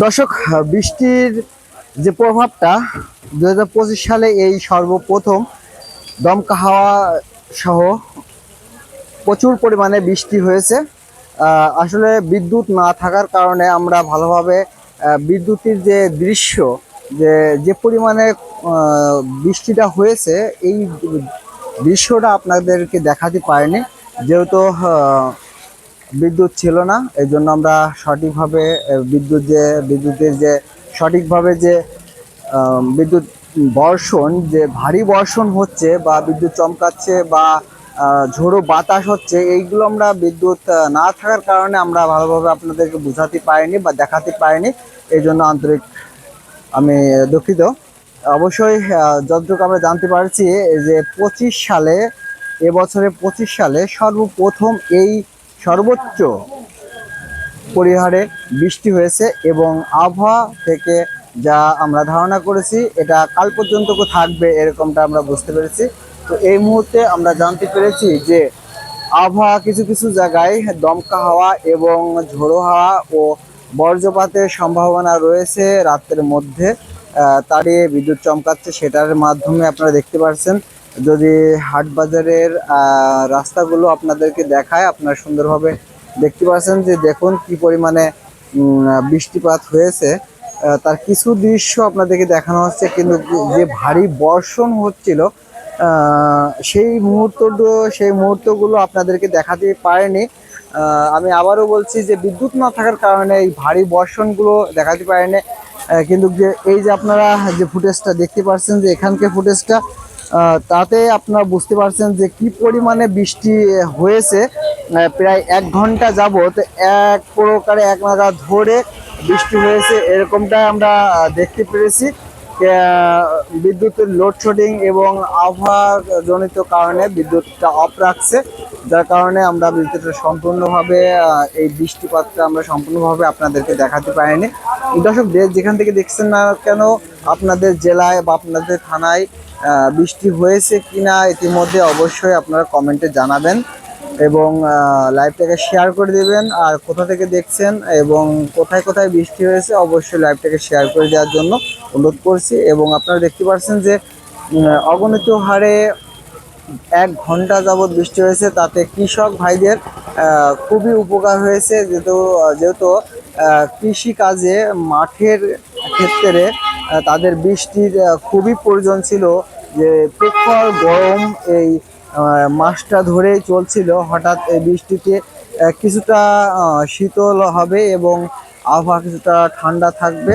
দর্শক, বৃষ্টির যে প্রভাবটা দু হাজার পঁচিশ সালে এই সর্বপ্রথম দমকা হাওয়া সহ প্রচুর পরিমাণে বৃষ্টি হয়েছে। আসলে বিদ্যুৎ না থাকার কারণে আমরা ভালোভাবে বিদ্যুতের যে দৃশ্য, যে যে পরিমাণে বৃষ্টিটা হয়েছে, এই দৃশ্যটা আপনাদেরকে দেখাতে পারেনি। যেহেতু বিদ্যুৎ ছিল না এই জন্য আমরা সঠিকভাবে বিদ্যুৎ যে, বিদ্যুতের যে, সঠিকভাবে যে বিদ্যুৎ বর্ষণ, যে ভারী বর্ষণ হচ্ছে বা বিদ্যুৎ চমকাচ্ছে বা ঝোড়ো বাতাস হচ্ছে, এইগুলো আমরা বিদ্যুৎ না থাকার কারণে আমরা ভালোভাবে আপনাদেরকে বোঝাতে পারিনি বা দেখাতে পারিনি। এই জন্য আন্তরিক, আমি দুঃখিত। অবশ্যই যতটুকু আমরা জানতে পারছি যে পঁচিশ সালে এবছরে পঁচিশ সালে সর্বপ্রথম এই সর্বোচ্চ পরিহারে বৃষ্টি হয়েছে এবং আবহাওয়া থেকে যা আমরা ধারণা করেছি, এটা কাল পর্যন্ত থাকবে এরকমটা আমরা বুঝতে পেরেছি। তো এই মুহূর্তে আমরা জানতে পেরেছি যে আবহাওয়া কিছু কিছু জায়গায় দমকা হাওয়া এবং ঝোড়ো হাওয়া ও বজ্রপাতের সম্ভাবনা রয়েছে রাতের মধ্যে। তারই বিদ্যুৎ চমকাচ্ছে, সেটার মাধ্যমে আপনারা দেখতে পাচ্ছেন যদি হাট বাজারের রাস্তাগুলো আপনাদেরকে দেখায়, আপনারা সুন্দরভাবে দেখতে পাচ্ছেন যে দেখুন কি পরিমাণে বৃষ্টিপাত হয়েছে। তার কিছু দৃশ্য আপনাদেরকে দেখানো হচ্ছে, কিন্তু যে ভারী বর্ষণ হচ্ছিল সেই মুহূর্ত সেই মুহূর্তগুলো আপনাদেরকে দেখাতে পারেনি। আমি আবারও বলছি যে বিদ্যুৎ না থাকার কারণে এই ভারী বর্ষণগুলো দেখাতে পারেনি। কিন্তু যে এই যে আপনারা যে ফুটেজটা দেখতে পাচ্ছেন যে এখানকার ফুটেজটা তাতে আপনারা বুঝতে পারছেন যে কি পরিমাণে বৃষ্টি হয়েছে। প্রায় এক ঘণ্টা যাবত এক প্রকারে এক নাগা ধরে বৃষ্টি হয়েছে, এরকমটা আমরা দেখতে পেরেছি। বিদ্যুতের লোডশেডিং এবং আবহাওয়াজনিত কারণে বিদ্যুৎটা অফ রাখছে। যার কারণে আমরা বিদ্যুৎটা সম্পূর্ণভাবে এই বৃষ্টিপাতটা আমরা সম্পূর্ণভাবে আপনাদেরকে দেখাতে পারিনি। দর্শক দেশ যেখান থেকে দেখছেন না কেন, আপনাদের জেলায় বা আপনাদের থানায় বৃষ্টি হয়েছে কি না ইতিমধ্যে অবশ্যই আপনারা কমেন্টে জানাবেন এবং লাইভটাকে শেয়ার করে দেবেন। আর কোথা থেকে দেখছেন এবং কোথায় কোথায় বৃষ্টি হয়েছে, অবশ্যই লাইভটাকে শেয়ার করে দেওয়ার জন্য অনুরোধ করছি। এবং আপনারা দেখতে পাচ্ছেন যে অগণিত হারে এক ঘণ্টা যাবৎ বৃষ্টি হয়েছে, তাতে কৃষক ভাইদের খুবই উপকার হয়েছে। যেহেতু যেহেতু কৃষিকাজে মাঠের ক্ষেত্রে তাদের বৃষ্টির খুবই প্রয়োজন ছিল। যে প্রখর গরম এই মাসটা ধরেই চলছিল। হঠাৎ এই বৃষ্টিতে কিছুটা শীতল হবে এবং আবহাওয়া কিছুটা ঠান্ডা থাকবে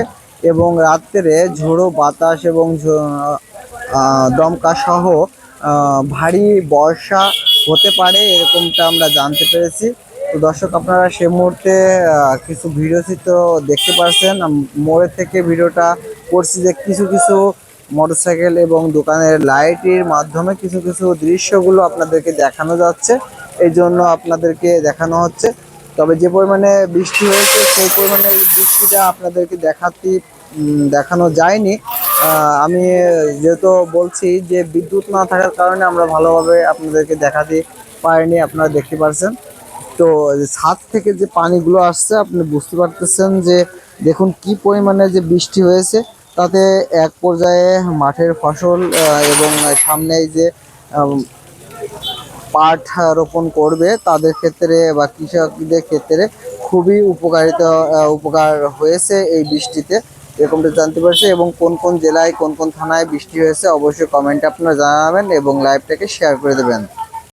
এবং রাত্রে ঝোড়ো বাতাস এবং দমকা সহ ভারী বর্ষা হতে পারে, এরকমটা আমরা জানতে পেরেছি। তো দর্শক, আপনারা সে মুহূর্তে কিছু ভিডিও চিত্র দেখতে পাচ্ছেন আম- মোড়ে থেকে ভিডিওটা করছি যে কিছু কিছু মোটরসাইকেল এবং দোকানের লাইটের মাধ্যমে কিছু কিছু দৃশ্যগুলো আপনাদেরকে দেখানো যাচ্ছে। এই জন্য আপনাদেরকে দেখানো হচ্ছে। তবে যে পরিমাণে বৃষ্টি হয়েছে, সেই পরিমাণে বৃষ্টিটা আপনাদেরকে দেখাতে দেখানো যায়নি। আমি যেহেতু বলছি যে বিদ্যুৎ না থাকার কারণে আমরা ভালোভাবে আপনাদেরকে দেখাতে পারিনি, আপনারা দেখতে পারছেন। তো ছাদ থেকে যে পানিগুলো আসছে, আপনি বুঝতে পারতেছেন যে দেখুন কি পরিমাণে যে বৃষ্টি হয়েছে, তাতে এক পর্যায়ে মাঠের ফসল এবং সামনে যে পাট রোপণ করবে, তাদের ক্ষেত্রে বা কৃষকদের ক্ষেত্রে খুবই উপকারিতা উপকার হয়েছে এই বৃষ্টিতে। এরকমটা জানতে পারছি এবং কোন কোন জেলায় কোন কোন থানায় বৃষ্টি হয়েছে অবশ্যই কমেন্টে আপনারা জানাবেন এবং লাইভটাকে শেয়ার করে দেবেন।